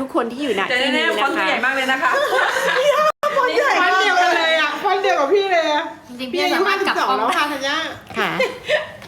ทุกคนที่อยู่ณแต่ที่แน่นี้ๆฟอนนะต์ตัวคะใหญ่มากเลยนะคะฟอนต์เดียวกันเลยอะฟอนต์เดียวกับพี่เลยอะจริงๆพี่พี่อายุสามารห้าถสิกลับบสองกล้องแล้วค่ะธัญญาค่ะ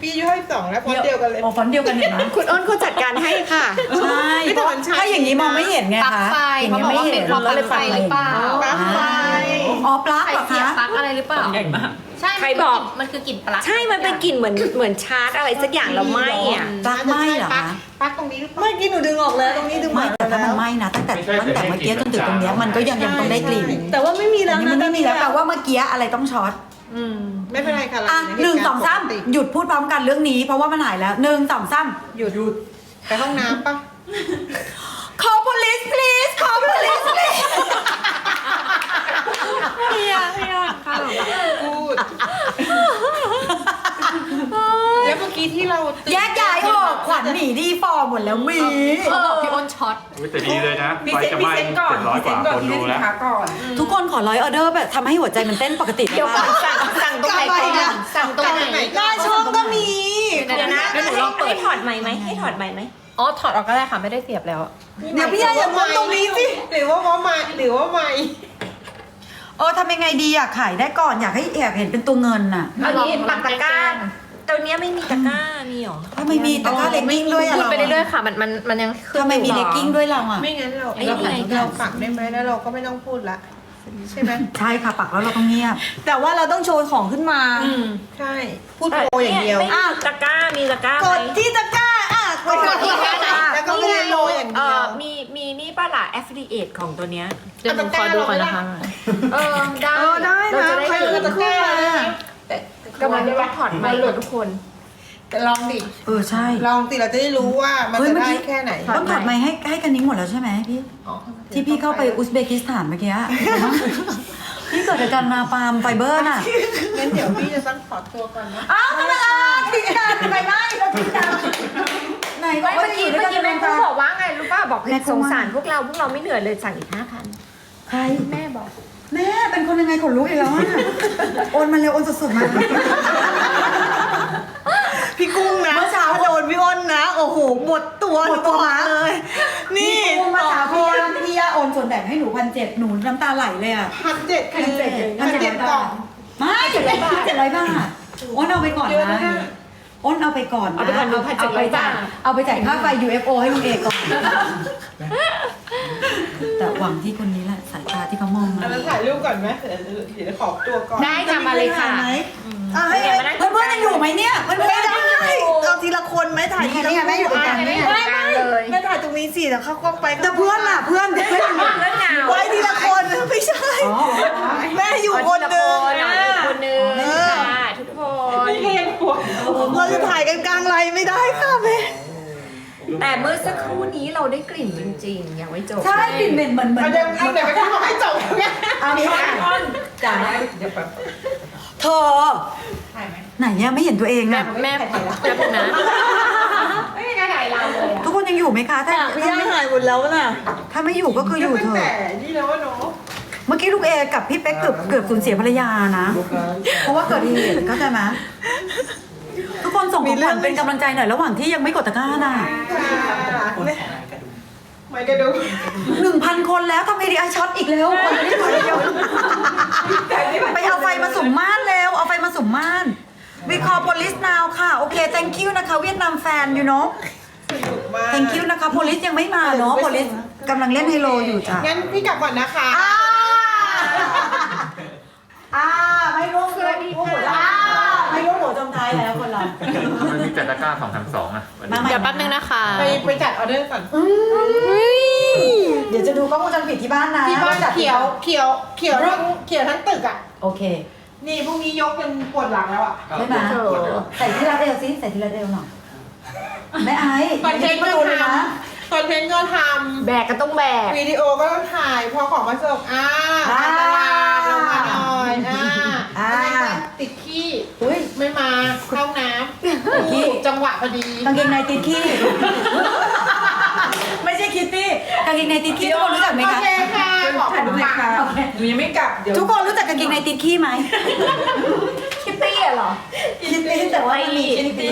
พี่อายุห้าสิบสองแล้วฟอนต์เดียวกันเลย โอ้ฟอนต์เดียวกันเห็นไหมคุณอ้นเขาจัดการให้ค่ะ ใช่ไม่แต่มันใช่ ถ้าอย่างนี้มองไม่เห็นไงปลั๊กคะไฟอย่างเขานี้บอกไม่ว่าเห็เป็นนเพราะปลั๊กไฟหรือเปล่า ปลั๊กไฟอ๋ อปลั๊กใครเหรอเสียบคะ ปลั๊กอะไรหรือเปล่า ใหญ่มาก ใช่ใครบอก มันคือกลิ่นปลั๊กใช่มันเป็นกลิ่นเหมือนเหมือนชาร์จอะไรสักอย่างแล้วไหมอะ ปลั๊กไหม้เหรอปลั๊กคะ ปลั๊กตรงนี้หรือเปล่า เมื่อกี้หนูดึงออกแล้วตรงนี้ดึงไม่มาแต่ถ้ามันแล้วไหม้นะตั้งแต่ตั้งแต่เมื่อกี้จนถึงตรงเนี้ยมันก็ยังยังต้องได้กลิ่นแต่ว่าไม่มีแต่แล้วนี่นะมันไม่มีแล้วแปลว่าเมื่อกี้อะไรต้องช็อตอืมไม่เป็นไรค่ะเราอะยู่ใหนึ่งเหตุสองสามปกติหยุดพูดพร้อมกันเรื่องนี้ เพราะว่ามันหายแล้วหนึ่งสองสามหยุดหยุดไปห้องน้ำปะ call police please call police please พูดแล้วเมื่อกี้ที่เราตื่นแยกย้ายเถอะขวัญหนีดีฟอร์หมดแล้วมีเขาบอกพี่อ้นช็อต อุ๊ยแต่ดีเลยนะพรีไฟเซนจะต์พรีไหม้เซนต์ก่อนเจ็ดร้อยกว่าพรีเซนต์ก่อนคนพรีดูเซนต์สิแล้วนค้าก่อนทุกคนขอร้อยออเดอร์แบบทำให้หัวใจมันเต้นปกติเดี๋ยวก่อนสั่งสั่งตรงไหนก่อนสั่งตรงไหนไหนหน้าช่องก็มีเดี๋ยวนะเดี๋ยวหนูลองเปิดให้ถอดไหมค์ไหมให้ถอดไหมค์ไหมอ๋อถอดออกก็ได้ค่ะไม่ได้เสียบแล้ว เดี๋ยวพี่ยาอย่าม้วนตรงนี้สิหรือว่าว่าไม่หรือว่าไม่ เออทำยังไงดีอยากขายได้ก่อนอยากให้แอบเห็นเป็นตัวเงินน่ะเอานี้ปักตะกร้าตัวเนี้ยไม่มีตะกร้ามีหรอถ้าไม่มีตะกร้าเลกกิ้งด้วยอะพูดเราไปเรื่อยๆค่ะ มันมันมันยังขึ้นถ้าไม่มีอยู่เลกกิ้งด้วยเราอะไม่งั้นเราไอ้เรานี่ไงเราปักได้ไหมแล้วเราก็ไม่ต้องพูดละใช่ไหมใช่ค่ะปักแล้วเราต้องเงียบ แต่ว่าเราต้องโชว์ของขึ้นมาใช่พูดโปรอย่างเดียวไม่มีตะกร้ามีตะกร้ากไหมดที่ตะกร้าอะกดที่ตะกร้าแล้วก็ไม่ได้โรยอย่างเอเดียวอมีมีนี่ป้า ล่ะ affiliate ของตัวเนี้ย เดี๋ยวหนูขอดูก่อนนะคะ เออ ได้เออได้นะเราจะได้ใครเห็ขึ้นนตะกร้าแต่กำลังจะถอดไมค์กับทุกคน แต่ลองดิ เออใช่ ลองสิเราจะได้รู้ว่ามันเฮ้ยจะเมื่อได้กี้ แค่ไหนต้องถอดไมค์ให้ให้กันนิ้งหมดแล้วใช่ไหมพี่ที่พี่เข้าไปอุซเบกิสถานเมื่อกี้อะพี่เกิดจากการนาปาล์มไฟเบอร์น่ะ งั้นเดี๋ยวพี่จะต้องขอตัวก่อนนะอ้าวไม่เป็นไรทิ้งกันไปไล่เราทิ้งกัน ไหนบอกไม่ว่าเมื่อกี้ยู่ด้เมื่วอยกี้นแม่เป็นก็แฟนบอกว่าไงรู้ป่ะบอกแม่ก็สงว่าสารพวกเราพวกเราไม่เหนื่อยเลยสั่งอีกห้าพันใคร แม่บอก แม่เป็นคนยังไงขนลุกอีกแล้วอะ โอนมาเร็วโอนสุดๆมา พี่กุ้งนะเมื่อเช้าโดนพี่อ้นนะ โอ้โห หมดตัวหมดตัว เลย นี่พี่มาถามพี่ย่าพี่ย่าโอนส่วนแบ่งให้หนูพันเจ็ดหนูน้ำตาไหลเลยอะพันเจ็ดคือพันเจ็ดพันเจ็ดกล่อง ไม่เจ็ดร้อยบาทเจ็ดร้อยบาทโอนเอาไปก่อนเยอะนะนะโอนเอาไปก่อนนะเอาไปก่อน1,700เอาไปจ่ายบาท เอาไปจ่ายค่าไฟ UFO ให้ลุงเอกก่อน แต่หวังที่คนนี้แหละสายตาที่เขามองมาอันนั้นถ่ายรูปก่อนไหมเดี๋ยวเดี๋ยวขอตัวก่อน ได้ค่ะมาเลยค่ะ ไหมอะให้เดี๋ยวมานั่งเพื่อนๆยังอยู่ไหมเนี่ยเพื่อนไม่ๆได้ยังอยู่เอาทีละคนไหมถ่ายทีละนี่ไงแม่อยู่ตรงกลางไม่นี่ไม่ไม่เลยแม่ถ่ายตรงนี้สิแล้วเข้ากล้องไปแต่เพื่อนล่ะเพื่อนเพื่อนอยู่เรื่องเหงาไว้ทีละคนไม่ใช่อ๋อแม่อยู่คนหนึ่งหน่อยคนหนึ่งค่ะทุกคน เห็นปวดเราจะถ่ายกันกลางไลน์ไม่ได้ค่ะแม่แต่เมื่อสักครู่นี้เราได้กลิ่นจริงๆยังไม่จบใช่กลิ่นเหม็นเหมือนเหมือนเอาเดี๋ยวเอาเดี๋ยวไปทำให้จบเนี่ยเอานี้ค่ะจ๋าเดี๋ยวแป๊บเธอไหนเนี่ยไม่เห็นตัวเองแม่อะแม่แป๊บนึงนะไม่มีใครถ่ายเราเลยอะทุกคนยังอยู่ไหมคะ ถ้าพี่ถ้าย่าไม่ถ่ายหมดแล้วน่ะถ้าไม่อยู่ก็คืออยู่ตั้งเถแต่อะนี่แล้วว่าเนาะ เมื่อกี้ลูกเอกับพี่เป๊กเกือบเกือบสูญเสียภรรยานะ เพราะว่าเกิดเหตุเข้าใจไหมทุกคนส่งของขวัญเป็นกำลังใจหน่อยระหว่างที่ยังไม่กดตะกร้าน่ะไม่กระดูหนึ่งพันคนแล้วทำไอเดียช็อตอีกแล้วคนไม่ได้เดียวไปเอาไฟมาสุ่มม่านแล้ว เอาไฟมาสุ่มม่าน We call police now ค่ะ โอเค thank you นะคะ เวียดนามแฟน you know สนุกมาก thank you นะคะ police ยังไม่มาเนาะ police กำลังเล่นไฮโลอยู่จ้ะงั้นพี่กลับก่อนนะคะ อ่าอ่าไม่ร่วมสวัสดีค่ะอ่าไม่ร่วมหัวจมท้ายแล้วคนเรา มันมีแต่ตะกร้าสองพันสองอะวันนี้มาใหม่เดี๋ยวแป๊บนึงนะคะไปไปจัดออเดอร์ก่อนเดี๋ยวจะดูกล้องวงจรปิดที่บ้านนะที่บ้านจัดเขียวเขียวเขียวทั้งเขียวทั้งตึกอะ โอเค นี่พรุ่งนี้ยกเป็นปวดหลังแล้วอะได้ไหมใส่ทีละเอวสิใส่ทีละเอวหน่อยแม่ไอ้คอนเทนต์ปก็ระตูเลยทนะำ คอนเทนต์ก็ทแบกก็ต้องแบกำวิดีโอก็ต้องถ่ายพอของมาส่งอ่าอันตรายลงมาหน่อยอ่าอ่าติดขี้อุ้ย ไม่มาเข้าห้องน้ำติดขี้ ถูกจังหวะพอดี กางเกงในติดขี้ ไม่ใช่คิตตี้กางเกงในติดขี้ทุกคนรู้จักไหมโอคะเคค่ะขอบคุณค่ะ หนูยังไม่กลับ เดี๋ยวทุกคนรู้จักกางเกงในติดขี้ไหมคิตตี้อะเหรอคิตตี้แต่ว่ามันมีคิตตี้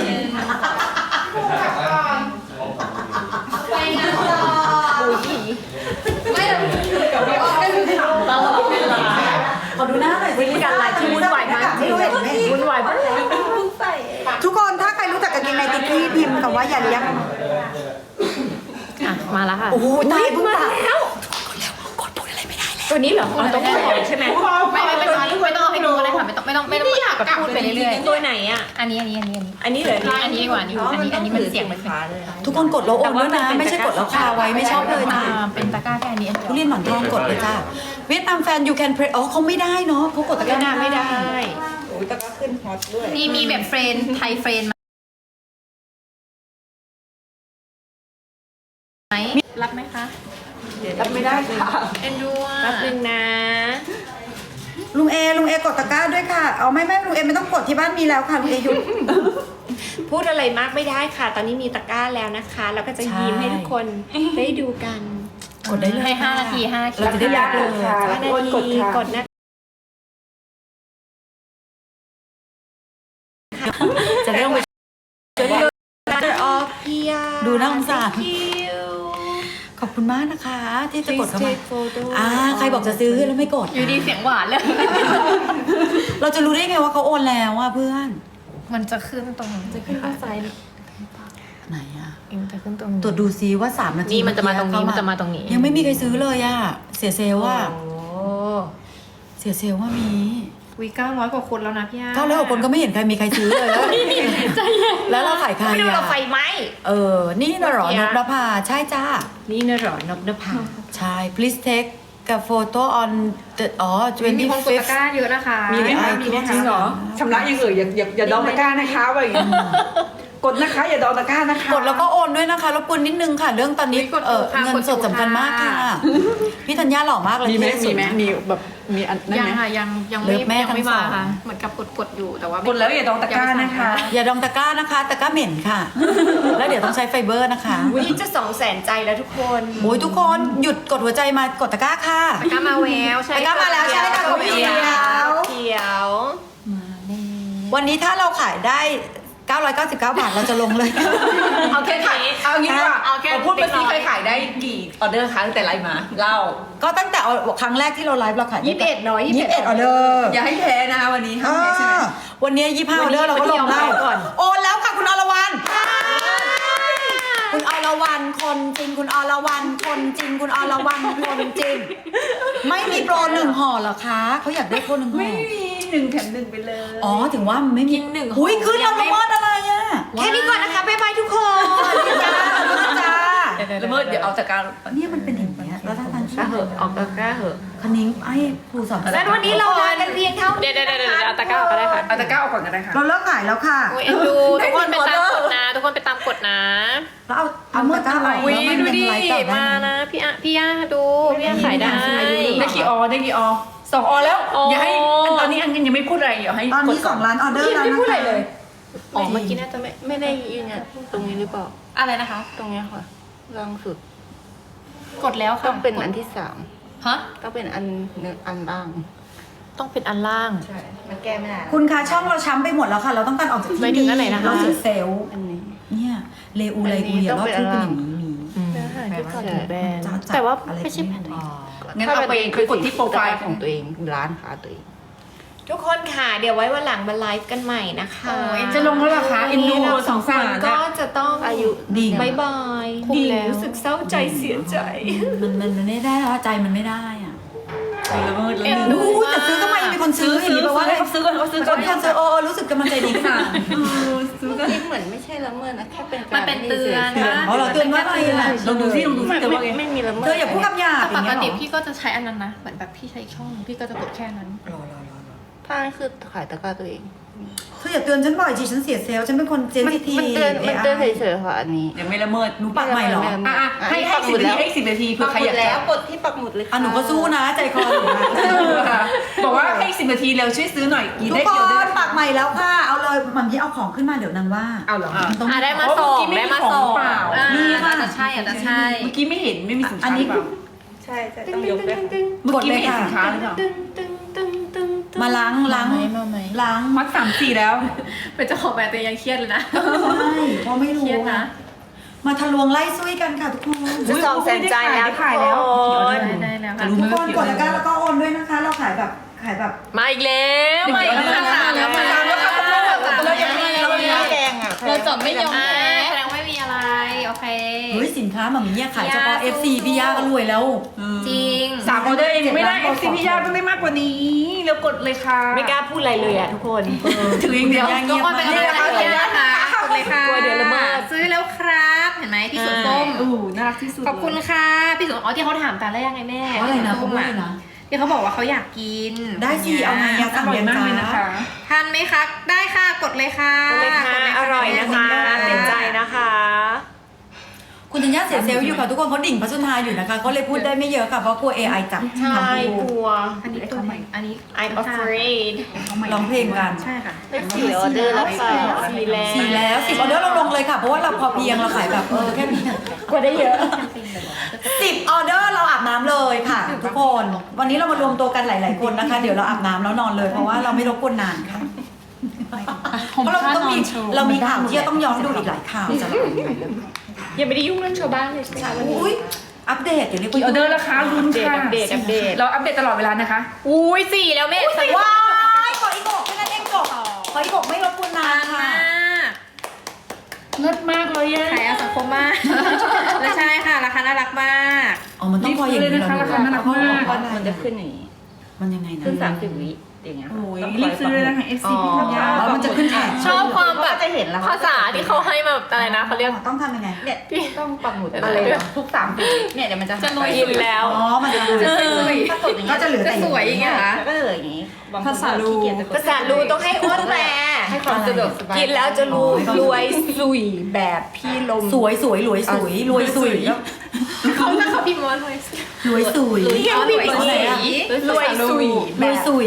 คำว่าอย่าเลี้ยงอะมาแล้วค่ะโอ้โหตายเพิ่งตายตัวนี้เหรอเอาตัวนี้เหรอใช่ไหมไม่ไม่ไม่ต้องไม่ต้องให้ดูก็ได้ค่ะไม่ต้องไม่ต้องไม่ต้องแบบพูดไปเรื่อยตัวไหนอะๆอันนี้อันนี้อันนี้อันนี้เหรออันนี้ดีกว่าอันนี้อันนี้อันนี้มันเสียงมันเป็นทุกคนกดแล้วโอนด้วยนะ ไม่ใช่กดแล้วคาไว้ไม่ชอบเลยอ่าจ้าเป็นตะกร้าแค่อันนี้อันเดียวทุเรียนหมอนทองกดเลยจ้าเวียดนามแฟน you can pray อ๋อเขาไม่ได้เนาะเขากดตะกไม่ร้าได้ไม่ได้โอ้ยแต่ก็ขึ้นฮอตด้วยมีมีแบบเฟรนไทยเฟรน ไหมรับไหมคะรับไม่ได้ค่ะเอ็นดูอะแป๊บนึงนะ ลุงเอลุงเอกดตะกร้าด้วยค่ะ เอาไม่ไม่ลุงเอไม่ต้องกดที่บ้านมีแล้วค่ะลุงเอหยุด พูดอะไรมากไม่ได้ค่ะ ตอนนี้มีตะกร้าแล้วนะคะ แล้วก็จะใช่ยิ้มให้ทุกคนได้ดูกัน กดได้เลยให้ห้านาทีห้านาทีเราจะได้อยากเลยค่ะห้านาโอนกดทีค่ะกดนะจะได้ลงไปออฟเพียดูน่าสงสารคิวข อบคุณมากนะคะ ที่จะกดเข้ามา Please take photo อ่าใครบอกจะซื้อแล้วไม่กดอยู่ดีเสียงหวานเลย เราจะรู้ได้ไงว่าเขาโอนแล้วอะเพื่อน มันจะขึ้นตรงจะขึ้นตรงไซด์ไหนอะมันจะขึ้นตรงตรวจดูซิว่าสามนาทีนี่มันจะมาตรงนี้เอกี้มันจะมาตรงนี้ ยังไม่มีใครซื้อเลยอะ เสียเซลล์ว่าโอ้เสียเซลล์ว่ามี วีเก้าร้อยกว่าคนแล้วนะพี่อาเก้าร้อยกว่าคนก็ไม่เห็นใครมีใครซื้อเลยแล้วแล้วเราขายใครไม่ดูอะเราไฟไหม เออ นี่นะเหรอเมื่นอกี้กนภาใช่จ้า นี่นะเหรอนกนภาใช่ please take กับ photo on the อ๋อมีคนกดตะ25 กร้าเยอะนะคะมีไหมคะมีไหมคะจริงเหรอชำระอยังอื่นอย่าอย่าอย่าดองตะกร้านะคะว่าอย่างนี้กดนะคะ อย่าดองตะกร้านะคะกดแล้วก็โอนด้วยนะคะรบกวนนิดนึงค่ะ เรื่องตอนนี้เออเงินสดสำคัญมากค่ะ พี่ธัญญาหล่อมากเลยมีไหมที่สุมีดไหมมีแบบ มีอันนั้นยังไหม ค่ะยังยังเลิไม่ฟแม่ยังไม่ทั้งสมาอง ค่ะ เหมือนกับกดกดอยู่แต่ว่าไม่กดแล้วอย่าดองตะกร้านะคะ อย่าดองตะกร้านะคะตะกร้าเหม็นค่ะ แล้วเดี๋ยวต้องใช้ไฟเบอร์นะคะวันนี้จะสองแสนใจแล้วทุกคนโอ้ยทุกคนหยุดกดหัวใจมากดตะกร้าค่ะ ตะกร้ามาแววใช่ตะกร้ามาแล้วใช่ค่ะคุณเขียว เขียว วันนี้ถ้าเราขายได้ 999 บาทเราจะลงเลย เอาแค่ขายเอางี้ดีกว่าเอาแค่พูดเมื่อกี้เคยขายได้กี่ออเดอร์คะตั้งแต่ไลฟ์มาเล่าก็ตั้งแต่ครั้งแรกที่เราไลฟ์เราขายยี่สิบเอ็ดเนาะยี่สิบเอ็ดออเดอร์อย่าให้แพ้นะคะวันนี้ห้ามแพ้ใช่ไหมอ่าวันนี้ยี่ห้าออเดอร์เราก็ลงได้วันนี้เอาไว้ก่อนโอนแล้วค่ะคุณอรวรรณคุณอรวรรณคนจริงคุณอรวรรณคนจริงคุณอรวรรณคนจริง ไม่มีโปรหนึ่งห่อเหรอคะเขาอยากได้โปรหนึ่งห่อไม่มี หนึ่งแถมหนึ่งไปเลย อ๋อถึงว่ามันไม่มีกินหนึ่งห่ออุ้ยขึ้นยัแล้วงไม่ละมอดอะไรอะแค่นี้ก่อนนะคะบ๊ายบายทุกคนจ้าจ้าละเมิดเดี๋ยวเอาจากการเนี่ยมันเป็นอย่างเงี้ยแล้วถ้าทางเหอะออกตะกร้าเหอะคณิ้งไอ้ครูสอนแล้ววันนี้เราลากันเพียงเท่านี้เดี๋ยวเดี๋ยวเดี๋ยวเดี๋ยวเอาตะกร้าออกก็ได้ค่ะเอาตะกร้าออกก่อนก็ได้ค่ะเราเลิกขายแล้วค่ะโอ้ยเอ็นดูทุกคนไปตามกดนะทุกคนไปตามกดนะแล้วเอาเอาตะกร้าออกวิแล้วมันดูยังดิไลฟ์ต่อได้มาไหมนะพี่อะพี่ย่าดูพี่ย่าขายได้ได้กี่ออได้กี่ออ สองออแล้วโอ้อย่าให้อันตอนนี้อันยังไม่พูดอะไรอย่าให้ตอนกนี้ดสก่อนงล้านออเดอร์แล้วนะคะอ๋อเมื่อกี้น่าจะไม่ไม่ได้ยืนยันตรงนี้หรือเปล่า อะไรนะคะ ตรงเนี้ยค่ะล่างสุดกดแล้วค่ะต้องเป็นอันที่สามฮะต้องเป็นอันหนึ่งอันล่าง ต้องเป็นอันล่างมันแก้ไม่ได้คุณคะช่องเราช้ำไปหมดแล้วค่ะ เราต้องการออกจากที่หมายถึงอันไหนนะคะ เราเสียเซลล์อันนี้ เนี่ยเลอูเลอูอย่ารอบที่เป็นอย่างนี้มีใช่แบรนด์จ้าจับแต่ว่าอะไรไม่ใช่แบรนด์ อ๋อ งั้นเอาไปไปกดที่โปรไฟล์ของตัวเองร้านค้าตัวเอง ทุกคนค่ะ เดี๋ยวไว้วันหลังมาไลฟ์กันใหม่นะคะโอ้ยจะลงแล้วเหรอคะเอ็นดูเราสองสงคสานรก็อะจะต้องอายุดีบายบายคุ้มแล้วรู้สึกเศร้าใจเสียใจมันมันมันไม่ได้แล้วใจมันไม่ได้อะ ละเมิดละเอ็นเมิดูดอู้แต่ซื้อก็มายังมีคนซื้ออย่างนี้แปลว่าอะไรเขาซื้อกันเขาซื้อคกันนซื้อโอ้รู้สึกกำลังใจดีขึ้นมาซื้อกันที่เหมือนไม่ใช่ละเมิดนะแค่เป็นมักานรเป็นเตือนฉยๆอ๋อเราเตือนว่าอะไรอะลองดูซิลองดูซิไม่เตือนว่าไงไม่มีละเมิดเธออย่าพูดคำหยาบอปย่างกเงี้ยหรติอพี่ก็จะใช้อันนั้นนะเหมือนแบบพี่ใช้อีกช่องนึงพี่ก็จะกดแค่นั้นถ้านั่นคือขายตะกร้าตัวเอง เธออย่าเตือนฉันบ่อยจีฉันเสียเซลล์ฉันเป็นคนเซนมันซิทีฟมันเตือนมันเตือนเฉยๆค่ะอันนี้ ยังไม่ละเมิดหนูปากใหม่เหรอไม่ละเมิด อะๆให้ให้สิบนาทีให้สิบนาทีเผื่อใครอยากปักหมุดจะแล้วกดที่ปักหมุดเลยค่ะ อะหนูก็สู้นะใจคอหนูนะบอกว่าให้สิบนาทีเร็วช่วยซื้อหน่อยกี่ทุกได้คกี่ออเดอร์นปากใหม่แล้วค่ะเอาเลยหม่ำยี่เอาของขึ้นมาเดี๋ยวนางว่าเอาเหรอ มันต้อง อะได้มาเพราะส่งเมื่อกี้ไม่ได้มีมาของส่งเปล่า อ่ามีค่ะ อาจจะใช่อาจจะใช่ เมื่อกี้ไม่เห็นไม่มีสินอัค้านหนี้รือเปล่าใช่ใช่ต้องยกด้วยค่ะเมื่อกดกี้เลยไม่เห็นค่ะสินค้าหรือเปล่า มาล้างล้างมาไหม ล้างมัดสามสี่แล้ว เป็นเจ้าของแบรนด์ตัวเองยังเครียดเลยนะ ใช่เพราะไม่เครู้รียดนะ มาทะลวงไล่ซุยกันค่ะทุกคนจะสองแสนใจแล้วทุกขายแล้วคนได้แล้วจะค่ะรู้ไหมทุกคว่านกี่กออดเดอแล้วร์ก็แล้วก็โอนด้วยนะคะ เราขายแบบขายแบบ มาอีกแล้วมาอีกแล้วค่ะแล้วมาแล้วยังมีเรายังมีแกงอะเราจะไม่ยอมแพ้แสดงว่าโอ เค เฮ้ยสินค้าหมามีอะขายเฉพาะ FC พี่ย่าก็รวยแล้วจริง สามออเดอร์เองไม่ได้เอฟซีพี่ยาต้องได้มากกว่านี้แล้วกดเลยค่ะไม่กล้าพูดอะไรเลยอะทุกคนถืออย่างเดียวทุกคนเป็นกำลังใจให้นะคะกดเลยค่ะกลัวเดี๋ยวละเมิด ซื้อแล้วครับเห็นไหมพี่สุดส้มอู้น่ารักที่สุดขอบคุณค่ะ พี่สุดอ๋อที่เขาถามตอนแรกไงแม่เพราะอะไรนะพี่เขาสุพูดส้มเลยอะนะ ที่เขาบอกว่าเขาอยากกินได้สิเอาไงอะ อร่อยมากเลยนะคะทานไหมคะ ได้ค่ะกดเลยค่ะเลยค่ะกดเลอร่อยนะคะกดลเต็มยใจค่ะนะคะ คุณธัญญาเสียเซลล์อยู่ค่ะทุกคนเขาดิ่งพระสุธาอยู่นะคะก็เลยพูดได้ไม่เยอะค่ะเพราะกลัว AI จับใช่ทำกพูดลัว อันนี้ตัวใหม่อันนี้ I'm afraid ร้องเพลงกัน ใช่ค่ะได้สี่ออเดอร์แล้วค่ะสี่แล้วสี่แล้วสิบออเดอร์เราลงเลยค่ะ เพราะว่าเราพอเพียงเราขายแบบเออแค่นี้กว่าได้เยอะสิบออเดอร์เราอาบน้ำเลยค่ะ ทุกคน วันนี้เรามารวมตัวกันหลาย ๆ คนนะคะ เดี๋ยวเราอาบน้ำแล้วนอนเลย เพราะว่าเราไม่รบกวนนานค่ะ เพราะเราต้องมีเรามีข่าวที่จะต้องย้อนดูอีกหลายข่าวจะยังไม่ได้ยุ่งเรื่องชาวบ้านเลยใช่ไหมคะวันนี้อุ้ยอัปเดตอย่าเรียกกี่ออเดอร์แล้วคะลุ้นค่ะอัปเดตอัปเดตเราอัปเดตตลอดเวลานะคะ อุ้ยสี่แล้วแม่ใส่ว้ายขออีกบอกแค่นั้นเองจบขออีกบอกไม่รบกวนนานมาค่ะ เลิศมากเลยอะขายอาสังคมมาก และใช่ค่ะ ราคาน่ารักมากอ๋อ มันต้องพออย่างนี้รีบซื้อเลยนะคะราคาน่ารักมากมันจะขึ้นอย่างนี้มันยังไงนะขึ้นสามสิบวิ อย่างเงี้ยโอ้ยต้องครีอบซื้อเลยนะคะ FC พี่ธัญญาอ๋อมันจะขึ้นแท็กชอบความแบบจะเห็นแล้วภาษาที่เขาให้มาแบบอะไรนะเขาเรียก ต้องทำยังไง เนี่ยพี่ต้องปักหมุดอะไรอะไรนะทุกสามสิบวิเนี่ยเดี๋ยวมันจะจะรวยกินแล้ว อ๋อ มันจะถ้ากดอย่างก็เงี้ยจะเหลือจะแต่สวยอย่างเงี้ยเหรอก็เหลืออย่างงี้บงคนภาษาลูขี้เกียจจะกดภาษาลูต้องให้อ้วนแปลให้ความสะดวกสบายกินแล้วจะรู้รวยสุยแบบพี่ลมสวยสวยรวยสวยรวยสวยเขาถ้าเขาพิมพ์ว่ารวยรวยสวยอ๋อรวยสีรวยสุยรแบวยบสว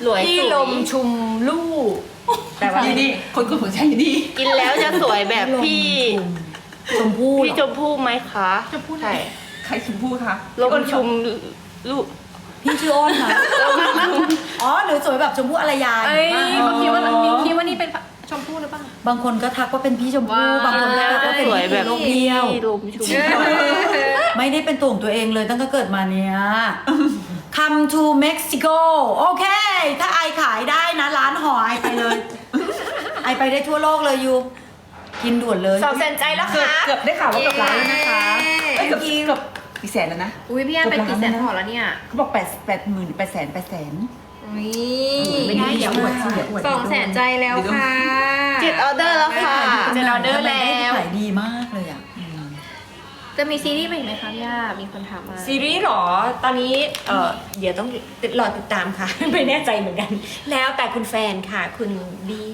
ยรวยพี่สวยลมชุมลู่แต่ว่านี่นี่คนกดหัวใจอยู่นี่กินแล้วจะสวยแบบพี่ชมพู่พี่ชมพู่ไหมคะใช่ใครชมพู่คะลมชุมลูกพี่ชื่ออ้นค่ะอ๋อหรือสวยแบบชมพู่อารยาเอ้ยเขาคิดว่านิวคิดว่านี่เป็นชมพู่หรือเปล่า บางคนก็ทักว่าเป็นพี่ชมพู่ว้าวบางคนก็ทักว่าเป็นสวยแบบโลกเดียวพี่ลมชุมไม่ได้เป็นตัวของตัวเองเลยตั้งแต่เกิดมาเนี้ย Come to Mexico โอเค ถ้าไอขายได้นะ ร้านห่อไอไปเลย ไอไปได้ทั่วโลกเลยยูกินด่วนเลยสองแสนใจแล้วเกือบค่ะเกือบได้ข่าวว่าเกือบล้านแล้วนะคะเย้เอ้ยเกือบเกือบกี่แสนแล้วนะ อุ้ยพี่แอนไปกี่แสนห่อแล้วเนี่ยเขาบอกแปดแปดหมื่นแปดแสนแปดแสนอุ้ยไม่ได้อย่าอวดสิอย่าอวดสองแสนใจแล้วค่ะเจ็ดออเดอร์แล้วค่ะเจนออเดอร์แล้วขายดีมากเลยอะ จะมีซีรีส์ใหม่ไหมคะพี่ย่ามีคนถามมา ซีรีส์เหรอ ตอนนี้เออเดี๋ยวต้องติดรอติดตามค่ะ ไม่แน่ใจเหมือนกัน แล้วแต่คุณแฟนค่ะ คุณบี้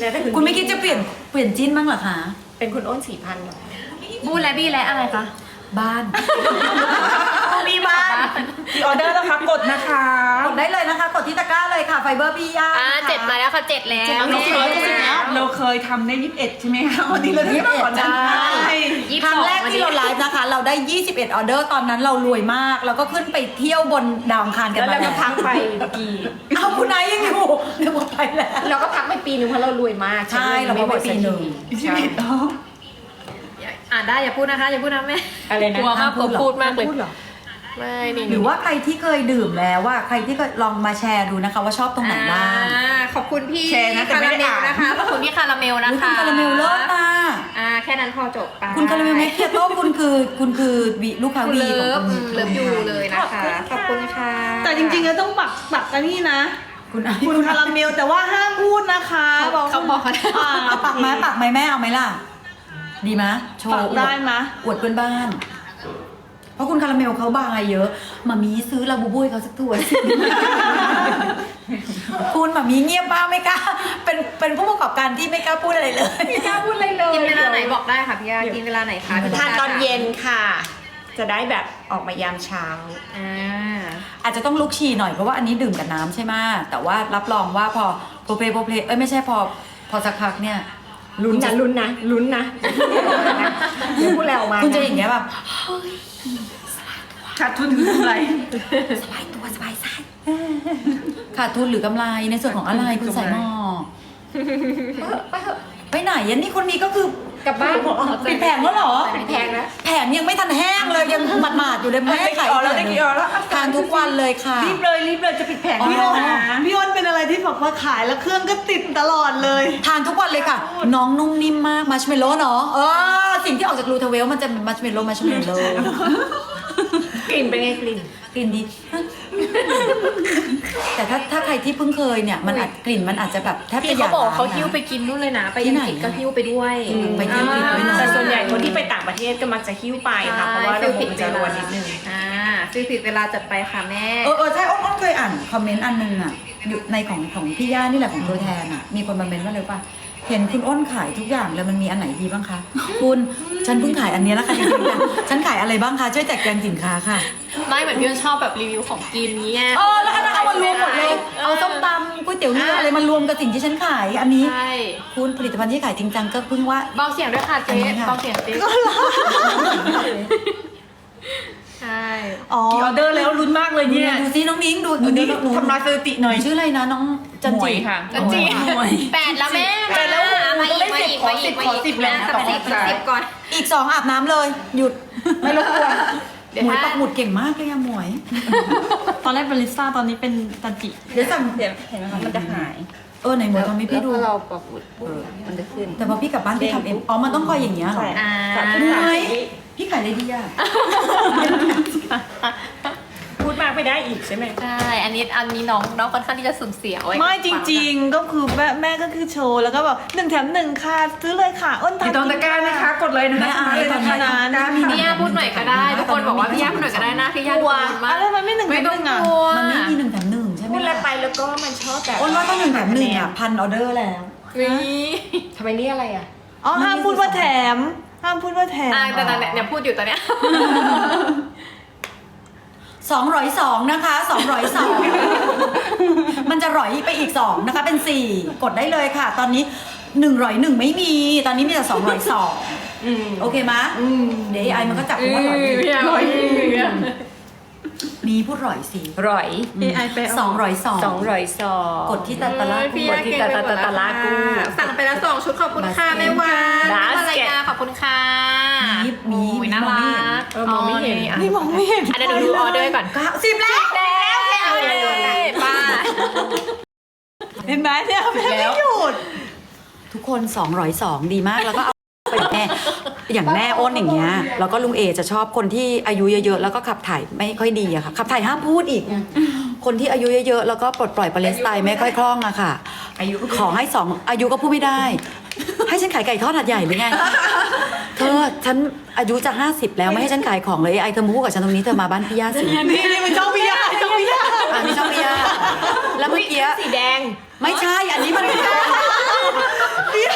แล้วแต่คุณไม่คิดจะเปลี่ยนเปลี่ยนจิ้นบ้างเหรอคะ เป็นคุณอ้นสี่พันหรอ บูและบี้และอะไรคะ บ้านมีบ้านกี่ออเดอร์แล้วคะกดนะคะ กดได้เลยนะคะ กดที่ตะกร้าเลยค่ะไฟเบอร์พี่ย่าอ่านะคะเจ็ดมาแล้วค่ะเจ็ดแล้วเจ็ดแล้วแม่เจ็ดแล้วเจ็ดแล้วเราเคยทำได้ยี่สิบเอ็ดใช่ไหมคะวันนี้เราได้มากกว่านั้นใช่ยี่สิบครั้สงองแรกที่เราไลฟ์นะคะ เราได้ 21 ออเดอร์ตอนนั้นเรารวยมาก แล้วก็ขึ้นไปเที่ยวบนดาวอังคารกันแล้วมาเราก็พักไปปีเอาคุณนายยังอยู่นึกว่าไปแล้วเราก็พักไปปีนึงเพราะเรารวยมาก ใช่เราพักไปปีหนึ่งยี่สิบเอ็ดอ๋ออ่านได้อย่าพูดนะคะอย่าพูดนะแม่อะไรนะกลัวมากกลัวพูดมากเลยพูดหรอไม่นี่หรือว่าใครที่เคยดื่มแล้วว่าใครที่เคยลองมาแชร์ดูนะคะว่าชอบตรงไหนบ้างอ่าขอบคุณพี่แชร์นะแต่คาไม่ราได้เมลอ่านนะคะขอบคุณพี่คาราเมลนะอุ๊ยคะคุณคาราเมลเลิศนะอ่าแค่นั้นพอจบไปคุณคาราเมลเมคเคียโต้คุณคือคุณคือวีลูกค้าคุณวีเลิของฟคุณเลิฟยูเลยนะคะขอบคุณค่ะ แต่จริงๆแล้วต้องปักปักอันนี้นะคุณไอคุณคาราเมลแต่ว่าห้ามพูดนะคะเขาเขาบอกเขาอ่าเอาปักไหมปักไหมแม่เอาไหมล่ะ ดีไหมโชปักว์อวได้ดไหม อวดเพื่อนบ้าน เพราะคุณคาราเมลเขาบายเยอะมามีซื้อลาบูบุยเขาสักตัวสิคุณมามีเงียบบ้างไม่กล้า เป็นเป็นผู้ประกอบการที่ไม่กล้าพูดอะไรเลย ไม่กล้าพูดอะไรเลยกินเวลาไหนบอกได้ค่ะพี่ยากินเวลาไหนคะพี่ทานตอนเย็นค่ะ จะได้แบบออกมายามเช้า อ่าอาจจะต้องลุกชีหน่อยเพราะว่าอันนี้ดื่มกับน้ำใช่ไหมแต่ว่ารับรองว่าพอโปรเพลโปรเพลเอ้ยไม่ใช่พอพอสักพักเนี่ย ลุ้นนะลุ้นนะลุ้นนะเดี๋ยวพูดแล้วออกมาคุณจะอย่างเงี้ยแบบขาดทุนถึงอะไรสบายตัวสบายใจขาดทุนหรือกำไรในส่วนของอะไรคุณสายหมอไปเถอะไปไหนอันนี้คนนี้ก็คือ กลับบ้านปิดแผงแล้วเหรอ ปิดแพงแล้วแผงยังไม่ทันแห้งเลยยังหมาดๆอยู่เลยแม่ได้ขากี่ยออแล้วได้กี่ออแล้วทานทุกวันเลยค่ะ รีบเลยรีบเลยจะปิดแผงอ๋อพี่อ้นพี่อ้นเป็นอะไรที่แบบว่าขายแล้วเครื่องก็ติดตลอดเลย ทานทุกวันเลยค่ะ น้องนุ่มนิ่มมากมัชเมลโล่เนาะเออสิ่งที่ออกจากรูทเวลมันจะเป็นมัชเมลโล่มัชเมลโล่กลิ่นเป็นไงกลิ่น กลิ่นดี แต่ถ้าถ้าใครที่เพิ่งเคยเนี่ย มันอาจกลิ่นมันอาจจะแบบแทบพี่จะหเขายาบบอกเขาล้งนะหิ้วไปกินนู่นเลยนะ ไปที่ยังไหนกินก็หิ้วไปด้วยไปที่อังกฤษด้วยนะ แต่ส่วนใหญ่คนที่ไปต่างประเทศก็มักจะหิ้วไปค่ะ เพราะว่าระบบมันจะรวนนิดนึง อ่าซื้อผิดเวลาจัดไปค่ะแม่ เออเออใช่อ้นอ้นเคยอ่านคอมเมนต์อันนึงอะอยู่ในของของพี่ย่านี่แหละของตัวแทนอะ มีคนมาเมนว่าเลยป่ะ เห็นคุณอ้นขายทุกอย่างแล้วมันมีอันไหนดีบ้างคะ คุณฉันเพิ่งขายอันเนี้ยแล้วค่ะจริงๆอะฉันขายอะไรบ้างคะช่วยแจกแจงสินค้าค่ะ ไม่เหมือนพี่อ้นชอบแบบรีวิวของกินเงี้ย เออแล้วอันนั้นเอามารวมหมดเลยเอาส้มตำก๋วยเตี๋ยวเรืออะไรมารวมกับสิ่งที่ฉันขายอันนี้ ใช่ คุณผลิตภัณฑ์ที่ขายจริงจังก็เพิ่งว่า เบาเสียงด้วยค่ะอัเจ๊นนี้ค่ะ เบาเสียงเจ๊ ใช่อ๋อกี่ออเดอร์แล้วลุ้นมากเลยเนี่ย ดูซิน้องนิ้งดูดูดูนี่ดูดูทำลายสถิติหน่อย ชื่ออะไรนะน้องจันหมวจียค่ะ จันจีแปดแล้วแม่แปดแล้วมาอีกมาอีกมาอีกขอสิบขอสิบแม่เลยนะขอสิบขอสิบสิบก่อน อีกสองอาบน้ำเลย หยุดไม่รบกวนเดี๋ยวหมวยถ้า ปักหมุดเก่งมากเลยอะหมวย ตอนแรกเป็นลิซ่าตอนนี้เป็นจันจิ เดี๋ยวสั่งเดี๋ยวเห็นไหมคะมันจะหายเออไหนหมวยทำให้พี่ดู แล้วเราปักหมุดปุ๊บมันจะขึ้นแต่พอพี่กลับบ้านพี่ทำเองอ๋อมันต้องคอยอย่างเงี้ยเหรอ ใช่อ่า เหนื่อย พี่ขายอะไรดีอะพูดมากไม่ได้อีกใช่ไหม ใช่อันนี้อันนี้น้องน้องค่อนข้างที่จะสุ่มเสียงไว้ไม่จริง ๆ ก็คือแม่แม่ก็คือโชว์แล้วก็แบบหนึ่งแถมหนึ่งค่ะซื้อเลยค่ะ อ้นติดตามตะกร้านะคะ กดเลยนะคะแม่อายตอนนี้ ตะกร้าพี่ย่าพูดหน่อยก็ได้ทุกคนบอกว่าพี่ย่าพูดหน่อยก็ได้นะพี่ย่าดูดีมากอะไรมันไม่หนึ่งแถไม่มต้หองนึ่งกอะลัว มันไม่มีหนึ่งแถมหนึ่งใช่ไหมพูดอะไรล่ะไปแล้วก็มันชอบแบบอ้นว่าต้องหนึ่งแถมหนึ่งอะพันออเดอร์แล้ว นี่ทำไมนี่อะไรอะ อ๋อห้ามพูดว่าแถม ห้ามพูดว่าแถมอ่าแต่แต่เนี่ยพูดอยู่ตอนเนี้ยสองร้อยสองนะคะสองร้อยสองมันจะร้อยไปอีกสองนะคะ เป็นสี่กดได้เลยค่ะ ตอนนี้หนึ่งร้อยหนึ่งไม่มี ตอนนี้มีแต่สองร้อยสองโอเคมะเดี๋ยวไอมันก็จับคำว่าร้อยพี่ย่าบอกพี่ย่า มีพูดร้อยสี่ร่อย AI ไปสองร้อยสองสองร้อยสองกดที่ตาตาลาพี่กย่าดที่เก่งตาไปตาหมตาดตาแล้ลาวกูค่ะสั่งไปแล้วสองชุดขอบคุณค่ะแม่วานภรรยาขอบคุณค่ะมีมีโอ้ยน่าองรัไม่เห็นกเออมองไม่เห็นนี่มองไม่เห็นอันเดี๋ยวดูออเดอร์ก่อนเก้าสิบแล้วแล้วแล้วเลยป้าเห็นไหมเนี่ยแม่ไม่หยุดทุกคนสองร้อยสองดีมากแล้วก็ เอาไปแม่อย่างแม่อ้นอย่างเงี้ยแล้วก็ลุงเอจะชอบคนที่อายุเยอะๆแล้วก็ขับถ่ายไม่ค่อยดีอะค่ะขับถ่ายห้ามพูดอีก คนที่อายุเยอะๆแล้วก็ปลดปล่อยปเลสไตล์ไม่ค่อยคล่องอะค่ะ อายุก็ขอให้สองอายุก็พูดไม่ได้ ให้ฉันขายไก่ทอดหัดใหญ่หรือไง เธอฉันอายุจะห้าสิบแล้วไม่ให้ฉันขายของเลยไอเธอมาพูดกับฉันตรงนี้เธอมาบ้านพี่ย่าสิ นี่นี่มันเจ้าพี่ยาเจ้าพี่ยาอันนี้ช่องพี่ย่าแล้วเมื่อกี้สีแดง ไม่ใช่ อันนี้มัน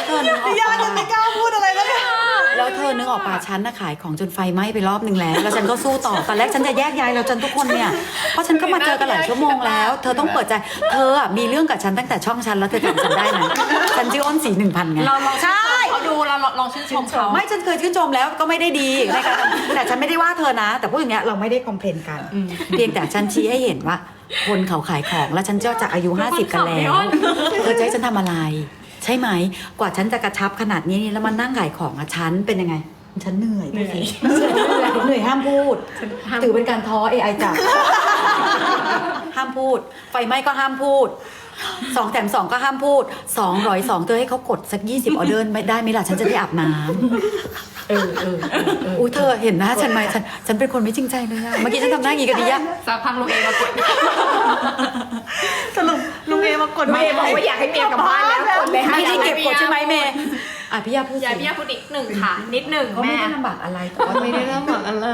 เธอนึกออกพี่ยาปะจะไม่กล้าพูดอะไร ธอนึกออกป่าฉันน่ะขายของจนไฟไหม้ไปรอบหนึ่งแล้ว แล้วฉันก็สู้ต่อตอนแรกฉันจะแยกย้ายเราจนทุกคนเนี่ยเพราะฉันก็มาเจอกันหลายชั่วโมงแล้ว เธอต้องเปิดใจ เธออะมีเรื่องกับฉันตั้งแต่ช่องฉันแล้วเธอจำฉันได้ไหมฉันชื่ออ้นสีหนึ่งพันไงเราลองใช่เขาดูเราลองชื่นชมเขาไม่ฉันเคยชื่นชมแล้วก็ไม่ได้ดีในการทำแต่ฉันไม่ได้ว่าเธอนะ แต่พูดอย่างเงี้ยเราไม่ได้คอมเพลนกัน เพียงแต่ฉันชี้ให้เห็นว่า คนเขาขายของแล้วฉันก็จะอายุ50กันแล้วเธอจะให้ฉันทำอะไร ใช่ไหม กว่าฉันจะกระชับขนาดนี้แล้วมานั่งขายของอะฉันเป็นยังไง ฉันเหนื่อยพูดสิเหนื่อยห้ามพูด ถือเป็นการท้อ AI จับห้ามพูด ไฟไหม้ก็ห้ามพูดสองแถมสองก็ห้ามพูดสองร้อยสองเธอให้เขากดสักยี่สิบออเดอร์ไม่ได้ไหมล่ะ ฉันจะได้อาบน้ำเออเออเออเอออุ้ยเธอเห็นหนะฉันไหมฉันฉันเป็นคนไม่จริงใจเลยอะเมื่อกี้ฉันทำหน้าอย่างนี้กับดิยะสักพักลุงเองมากดสรุป ลุงเอมากดเมย์บอกว่าอยากให้เมียกลับบ้านแล้วกดเลยให้ไม่ได้เก็บกดใช่ไหมเมย์อะพี่ยาพูดสิยายพี่ยาพูดอีกหนึ่งค่ะ นิดหนึ่งก็ไม่แม่ได้ลำบากอะไรแต่ว่าไม่ได้ลำบากอะไร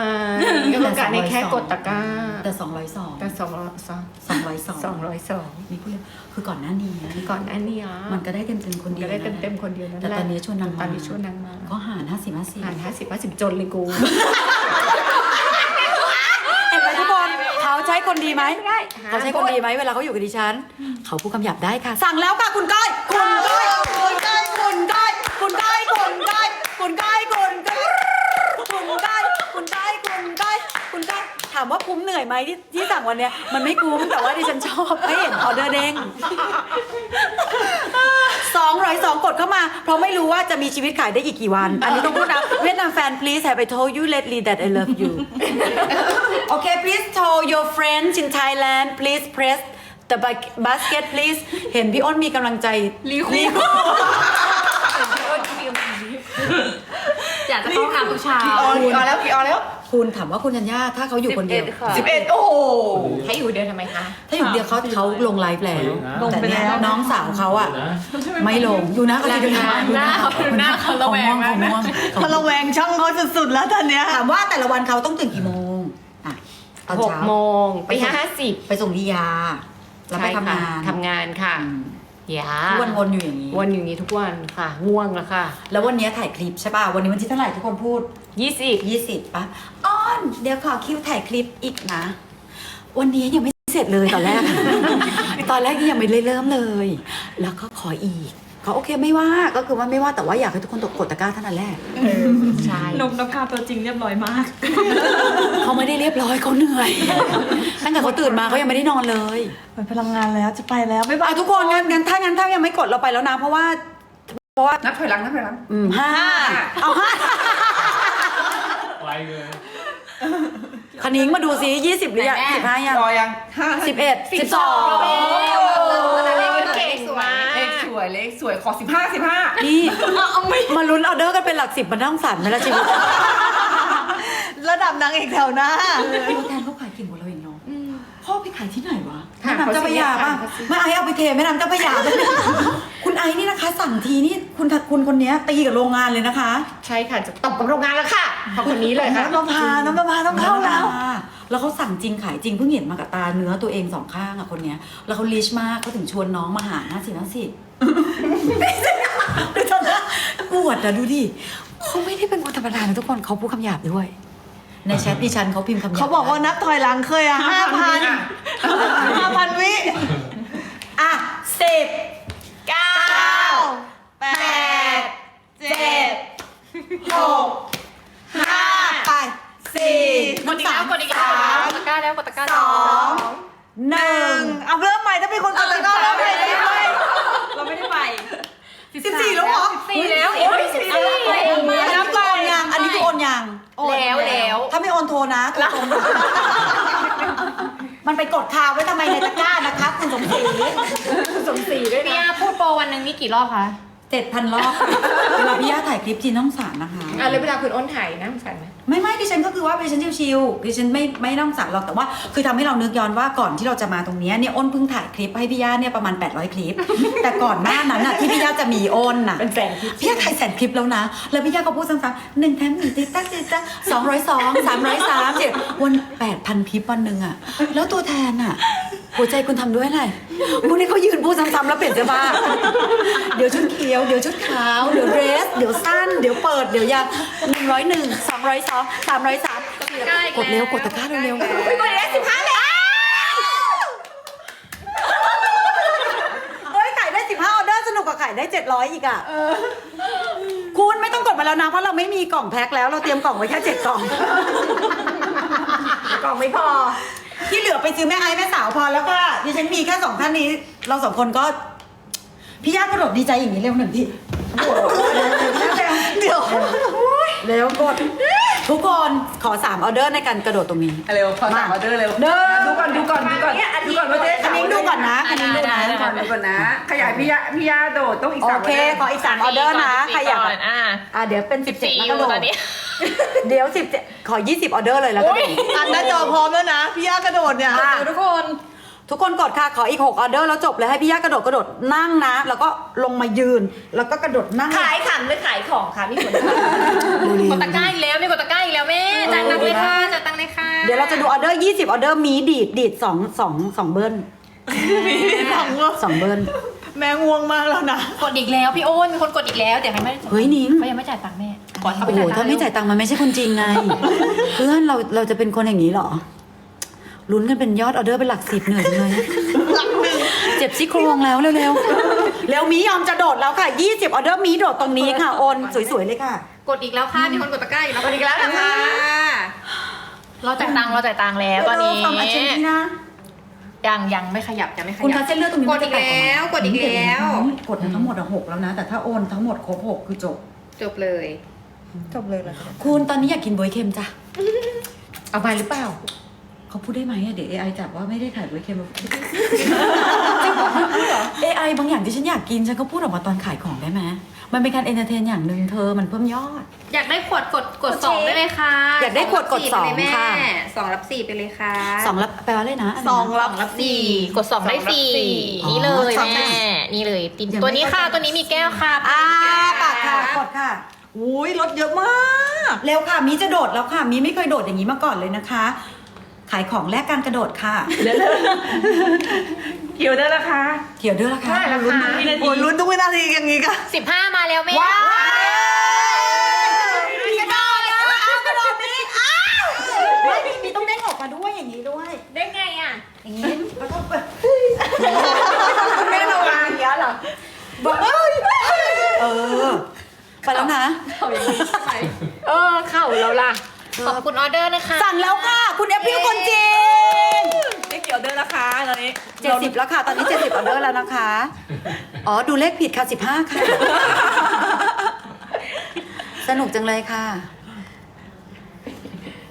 ก็ต้องการในแค่กดตะกร้าแต่สองร้อยสองแต่สองร้อยสองสองร้อยสองสองร้อยสองมีพูดเลยคือก่อนหน้านี้นะก่อนอันนี้อะมันก็ได้เต็มเต็มๆคนเดียวก็ได้ะเต็มเต็มๆคนเดียวนั่นแต่แหละตอนนี้ชวนนางมาตอนนี้ชวนนางมาก็หารห้าสิบห้าสิบหารห้าสิบห้าสิบจนเลยกู เห็นไหมทุกคนเขาใช้คนดีไหมเขาใช้คนดีไหมเวลาเขาอยู่กับดิฉัน เขาพูดคำหยาบได้ค่ะ สั่งแล้วค่ะคุณก้อยคุณก้อยคุณก้อยคุณก้อยคุณก้อยคุณก้อยคุณก้อยคุณก้อยคุณก้อยคุณก้อยคุณก้อยคุณก้อยถามว่าคุ้มเหนื่อยไหมที่ที่สั่งวันเนี้ยมันไม่คุ้มแต่ว่าดิฉันชอบให้เห็นออเดอร์เด้ง สองร้อยสองกดเข้ามา เพราะไม่รู้ว่าจะมีชีวิตขายได้อีกกี่วัน อันนี้ต้องพูดนะเวียดนามแฟน please have I told you lately that I love you okay please tell your friends in Thailand please press the bas- basket please เห็นพี่อ้นมีกำลังใจรีคู อยากจะเข้าห้องน้ำทุกเช้ากี่ออนกี่ออนแล้วกี่ออนแล้วคุณถามว่าคุณธัญญาถ้าเขาอยู่คนเดียว 11ค่ะ สิบเอ็ดโอ้โห ให้อยู่เดือนทำไมคะ ถ้าอยู่เดียวเขาเขาลงไลฟ์แล้วลงไปแต่เนี่ยแล้วน้องสาวเขาอะไม่ลงดูนะเขาจะดูนะหน้าเขาหน้าเขาระแวงของม่วงเขาระแวงช่องเขาสุดๆแล้วตอนเนี้ยถามว่าแต่ละวันเขาต้องตื่นกี่โมงอะตอนหกเช้า โมงไปห้าสิบไปส่งลียาแล้วไปทำงานทำงานค่ะ อืม อย่าวนวนๆอยู่อย่างนี้วนอยู่นี้ทุกวันค่ะ ง่วงแล้วค่ะ แล้ววันนี้ถ่ายคลิปใช่ป่ะ วันนี้วันที่เท่าไหร่ทุกคนพูด ยี่สิบ20ป่ะอ้อนเดี๋ยวขอคิวถ่ายคลิปอีกนะ วันนี้ยังไม่เสร็จเลยตอนแรก ตอนแรกยังไม่เลยเริ่มเลย แล้วก็ขออีก เขาโอเคไม่ว่าก็คือว่าไม่ว่าแต่ว่าอยากให้ทุกคนตกกดตะกร้าเท่านั้นแหละใช่นมนภาตัวจริงเรียบร้อยมาก เขาไม่ได้เรียบร้อยเขาเหนื่อยตั้งแต่เขาตื่นมาเขายังไม่ได้นอนเลยไปพลังงานแล้วจะไปแล้วบ๊ายบายอะทุกคนงั้นงั้นถ้างั้นถ้ายังไม่กดเราไปแล้วนะ เพราะว่าเพราะว่านับถอยหลังนับถอยหลังอืมห้าเอาห้าไวเลยคณิ้งมาดูซิยี่สิบหรือยังสิบห้ายังรอยังห้าสิบเอ็ดสิบสอง วยเลขสวยขอสิบห้าสิบห้าพี่มาลุ้นออเดอร์กันเป็นหลักสิบมันต้องสั่นไหมล่ะชีวิต ระดับนางเอกแถวหน้าตัวแทนเขาขายเก่งกว่าเราเองเนาะพ่อไปขายที่ไหนวะค่ะแม่น้ำเจ้าพระยาป่ะแม่ไอเอาไปเทแม่น้ำเจ้าพระยาป่ะคุณไอนี่นะคะ สั่งทีนี่คุณคุณคนเนี้ยตีกับโรงงานเลยนะคะ ใช่ค่ะจะตบกับโรงงานแล้วค่ะขอบคนนี้เลยค่ะน้ำมะพร้าวน้ำมะพร้าวต้องเข้าแล้ว แล้วเขาสั่งจริงขายจริงเพิ่งเห็นมากับตาเนื้อตัวเองสองข้างอะคนเนี้ย แล้วเขาลิชมากเขาถึงชวนน้องมาหาหน้าสิหน้าสิดูตอนนั้นปวดอะดูดิเขาไม่ได้เป็นคนธรรมดานะทุกคนเขาพูดคำหยาบด้วย ในแชทดิฉันเขาพิมพ์คำหยาบเขาบอกว่านับถอยหลังเคยอะห้าพันห้าพันวิอะสิบเก้าแปดเจ็ดหกห้าไปสี่ กดอีกแล้วกดอีกแล้วกดตะกร้าแล้วกดตะกร้าสองหนึ่งเอาเริ่มใหม่ถ้าเป็นคนกดตะกร้าเริ่มใหม่ได้ไหมเราไม่ได้ไปสิบสี่แล้วเหรอสี่แล้วโอ้ยสิบสี่อันนี้คือโอนยังอันนี้คือโอนยังแล้วแล้วถ้าไม่โอนโทรนะโทรตรงมันไปกดคาไว้ทำไมในตะกร้านะคะคุณสมศรีคุณสมศรีด้วยพี่นะอาพูดโปรวันหนึ่งนี่กี่รอบคะเจ็ดพันรอบเวลาพี่ย่าถ่ายคลิปจีนต้องสารนะคะอะแล้วเวลาคุณอ้นถ่ายนะสงสารไหม ไม่ไม่ดิฉันก็คือว่าดิฉันชิวๆดิฉันไม่ไม่ต้องสารหรอกแต่ว่า คือทำให้เรานึกย้อนว่าก่อนที่เราจะมาตรงนี้เนี่ยอ้นเพิ่งถ่ายคลิปให้พี่ย่าเนี่ยประมาณ 800 คลิป แต่ก่อนหน้านั้นน่ะที่พี่ย่าจะมีอ้นน่ะเป็นแสนคลิปพี่ย่าถ่ายแสนคลิปแล้วนะ แล้วพี่ย่าก็พูดซ้ำๆหนึ่งแถมหนึ่งติ๊กตักติ๊กตักสองร้อยสองสามร้อยสามเจ็ดวันแปดพันคลิปวันหนึ่งอะแล้วตัวแทนอะ หัวใจคุณทำด้วยอะไรพวกนี้เขายืนพูดซ้ำๆแล้วเปลี่ยนเสื้อผ้าเดี๋ยวชุดเขียว เดี๋ยวชุดขาว เดี๋ยวเดรส เดี๋ยวสั้น เดี๋ยวเปิด เดี๋ยวยาวหนึ่งร้อยหนึ่งสองร้อยสองสามร้อยสามกดเร็ว กดตะกร้าเร็วๆ ไปกดอีกสิบห้าแล้วเฮ้ยขายได้ 15ออเดอร์สนุกกว่าขายได้ 700 อีกอะคุณไม่ต้องกดมาแล้วนะ เพราะเราไม่มีกล่องแพ็คแล้วเราเตรียมกล่องไว้แค่ 7 กล่อง กล่องไม่พอ ที่เหลือไปซื้อแม่ไอ้แม่สาวพอแล้วค่ะดิฉันมีแค่สองท่านนี้ เราสองคนก็ พี่ย่ากระโดดดีใจอย่างนี้เร็วหนึ่งที่ เดี๋ยวเร็วกดทุกคนขอสามออเดอร์ในการกระโดดตรงนี้ เร็วขอสั่งออเดอร์เร็วเด้อดูก่อนดูก่อนดูก่อนดูก่อนว่าจะได้อันนี้ดูก่อนนะอันนี้ดูนะดูก่อนดูก่อนนะ ขยายพี่ยาพี่ยาโดดต้องอีกโอสามเค ขออีกสามออเดอร์นะใครอยากก่อนอะอะเดี๋ยวเป็นสิบเจ็ดสี่แล้วอก็ยู่โดตดอนนี้ เดี๋ยวสิบเจ็ดขอยี่สิบออเดอร์เลยแล้วก็โดด อันหน้าจอพร้อมแล้วนะ พี่ย่ากระโดดเนี่ยอะ ทุกคน ทุกคนกดค่ะ ขออีก 6 ออเดอร์แล้วจบเลยให้พี่ย่ากระโดดกระโดดนั่งนะ แล้วก็ลงมายืน แล้วก็กระโดดนั่ง ขายขำหรือขายของคะมีคนถามกดตะกร้าอีกแล้วมีกดตะกร้าอีกแล้วแม่จ่ายตังค์เลยค่ะจ่ายตังค์เลยค่ะเดี๋ยวเราจะดูออเดอร์ 20 ออเดอร์มีดีดดีดสองสองสองเบิ้ลสองเบิ้ลสองเบิ้ลแม่ง่วงมากแล้วนะ กดอีกแล้วพี่โอ้นมีคนกดอีกแล้วแต่ใครไม่ได้จ่ายเฮ้ยนิ้ง เขายังไม่จ่ายตังค์แม่ก่อนเขาไปโอ้โหจ่ายตังค์ถ้าไม่จ่ายตังค์มันไม่ใช่คนจริงไง เพื่อนเราเราจะเป็นคนอย่างนี้เหรอ ลุ้นกันเป็นยอดออเดอร์เป็นหลักสิบเหนื่อยจังเลยเจ็บซี่โครงแล้วเร็วๆเร็วมียอมจะโดดแล้วค่ะ20ออเดอร์มีโดดตรงนี้ค่ะโอนสวยๆเลยค่ะ กดอีกแล้วค่ะ มีคนกดตะกร้าอีกแล้วกดอีกแล้วนะคะ เราจ่ายตังค์เราจ่ายตังค์แล้วตอนนี้เออฟังอาชีพนี้นะ ยังยังไม่ขยับยังไม่ขคุณยัคะเส้นเลือดตรงนี้กมัดนจะอีกแตกออกแล้วมากดอีกแล้ว กดทั้งหมดอะหกแล้วนะ แต่ถ้าโอนทั้งหมดครบหกคือจบ จบเลย จบเลยเหรอคุณตอนนี้อยากกินบวยเค็มจ้ะเอาไปหรือเปล่า เขาพูดได้ไหมอะเดี๋ยว AI จับว่าไม่ได้ขายบวยเค็ม AI บางอย่างที่ฉันอยากกินฉันก็พูดออกมาตอนขายของได้ไหมมันเป็นการเอนเตอร์เทนอย่างหนึ่งเธอมันเพิ่มยอด อยากได้ขวดกดกดกดสองเช็คได้ไหมคะอยากได้ขวดกดรับไปเลยสองแม่ค่ะสองรับสี่ไปเลยค่ะสองรับแปลว่าอะไรนะนสองนั้นรับรับสี่ กดสองได้สี่อ๋อนี่เลยสองได้แม่นี่เลยติมยังไม่ตัวนี้ค่ะ เข้าใจ ตัวนี้มีแก้วค่ะ อ่ามีแวปากค่ะกดค่ะ อุ้ยรถเยอะมาก เร็วค่ะมีจะโดดแล้วค่ะมีไม่เคยโดดอย่างนี้มาก่อนเลยนะคะ ขายของแลกการกระโดดค่ะเกี่ยวได้แล้วค่ะ เกี่ยวด้วยละค่ะได้แล้วลุ้นค่ะทุกวินาโอ้ทียลุ้นทุกวินาทีอย่างนี้ก็สิบห้ามาแล้วแม่ว้าวไม่มีมีต้องเด้งออกมาด้วยอย่างนี้ด้วยได้ไงอะอย่างนี้แล้วก็เปิดแม่ระวังอย่างเงี้ยเหรอบอกเอ้ยเออ ไปแล้วนะเออเข่าเราล่ะ ขอบคุณออเดอร์นะคะสั่งแล้วค่ะ คุณเอฟพิวคนจริงไม่เกี่ยวเดินนะคะตอนนี้เจ็ดสิบแล้วค่ะ ตอนนี้เจ็ดสิบออเดอร์แล้วนะคะ อ๋อ ดูเลขผิดค่ะสิบห้าค่ะ สนุกจังเลยค่ะ